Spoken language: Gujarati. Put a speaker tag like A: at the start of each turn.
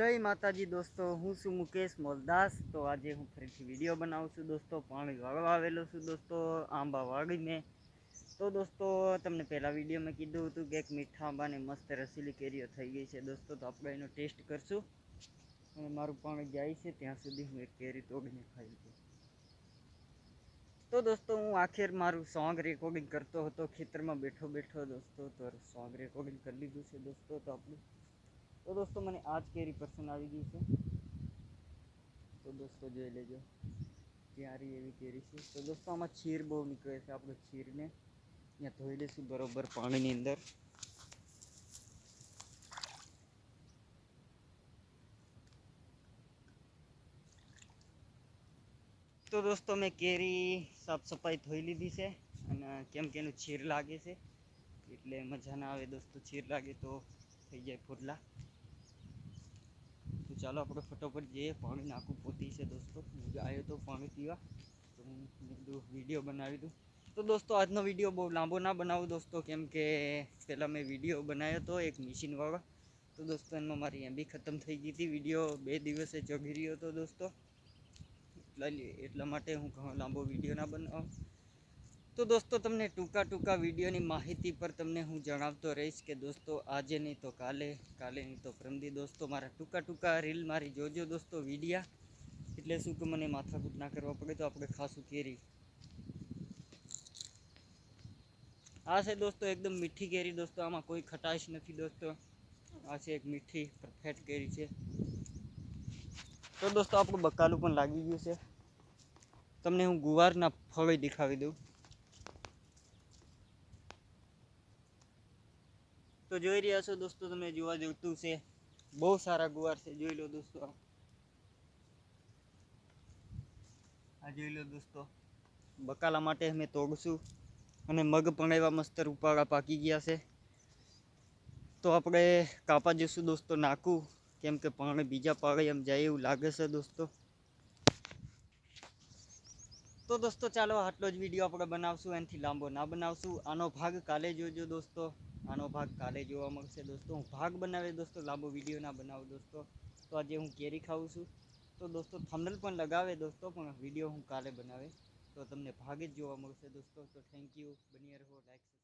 A: જય માતાજી દોસ્તો, હું છું મુકેશ મોલદાસ. તો આજે હું ફરીથી વીડિયો બનાવું છું દોસ્તો, પાણી વાળવા આવેલો છું દોસ્તો, આંબા વાળીને. તો દોસ્તો, તમને પહેલાં વિડીયોમાં કીધું હતું કે એક મીઠા આંબાને મસ્ત રસીલી કેરીઓ થઈ ગઈ છે દોસ્તો, તો આપણે એનો ટેસ્ટ કરશું. અને મારું પાણી જાય છે, ત્યાં સુધી હું એક કેરી તોડીને ખાઈ છું તો દોસ્તો, હું આખેર મારું સોંગ રેકોર્ડિંગ કરતો હતો, ખેતરમાં બેઠો બેઠો દોસ્તો, તો સોંગ રેકોર્ડિંગ કરી લીધું છે દોસ્તો, તો આપણું તો દોસ્તો, મને આ જ કેરી પસંદ આવી ગઈ છે. તો દોસ્તો, જોઈ લેજો. પ્યારી એવી કેરી છે. તો દોસ્તો, આમાં છીર બહુ નીકળે છે આપણે છીરને અહીંયા ધોઈ લઈશું બરોબર પાણીની અંદર. તો દોસ્તો, મેં કેરી સાફ સફાઈ ધોઈ લીધી છે અને કેમ કે એનું છીર લાગે છે. એટલે મજા ના આવે દોસ્તો છીર લાગે તો થઈ જાય ફોડલા તો ચાલો આપણે ફટોફટ જઈએ. પાણી નાખું પોતી છે દોસ્તો. આવ્યો તો પાણી પીવા. તો હું વીડિયો બનાવી દઉં. તો દોસ્તો, આજનો વીડિયો બહુ લાંબો ના બનાવું દોસ્તો, કેમ કે પહેલાં મેં વીડિયો બનાવ્યો હતો એક મશીનવાળો તો દોસ્તો, એમાં મારી એમ બી ખતમ થઈ ગઈ હતી વીડિયો બે દિવસે જગી રહ્યો હતો દોસ્તો. એટલા એટલા માટે હું ઘણો લાંબો વીડિયો ના બનાવું. તો દોસ્તો, તમને ટૂંકા ટૂંકા વિડીયોની માહિતી પર તમને હું જણાવતો રહીશ કે દોસ્તો, આજે નહીં તો કાલે કાલે નહીં તો પ્રમદી દોસ્તો, મારા ટૂંકા ટૂંકા રીલ મારી જોજો દોસ્તો, વિડીયા. એટલે શું કે મને માથાકૂટ ના કરવા પડે તો આપણે ખાસું કેરી. આ છે દોસ્તો, એકદમ મીઠી કેરી દોસ્તો, આમાં કોઈ ખટાશ નથી દોસ્તો. આ છે એક મીઠી પરફેક્ટ કેરી છે. તો દોસ્તો, આપણું બકાલું પણ લાગી ગયું છે. તમને હું ગુવારના ફળે દેખાવી દઉં. તો જોઈ રહ્યા છો દોસ્તો તમે જોવા જોતું છે. બહુ સારા ગુવાર છે. જોઈ લો દોસ્તો આ. જોઈ લો દોસ્તો. બકાલા માટે અમે તોડશું અને મગ પણ એવા મસ્ત રૂપાળા પાકી ગયા છે. તો આપણે કાપા જઈશું દોસ્તો નાખું. કેમ કે પાણી બીજા પાડે એમ જાય એવું લાગે છે દોસ્તો. તો દોસ્તો ચાલો આટલો જ વીડિયો આપણે બનાવશું, એનાથી લાંબો ના બનાવશું. આનો ભાગ કાલે જોજો દોસ્તો. આનો ભાગ કાલે જોવા મળશે દોસ્તો. હું ભાગ બનાવે દોસ્તો, લાંબો વીડિયો ના બનાવું દોસ્તો. તો આજે હું કેરી ખાઉં છું. તો દોસ્તો થંબનેલ પણ લગાવે દોસ્તો, પણ વીડિયો હું કાલે બનાવે તો તમને ભાગ જ જોવા મળશે દોસ્તો. તો થેન્ક યુ બની રહો લાઈક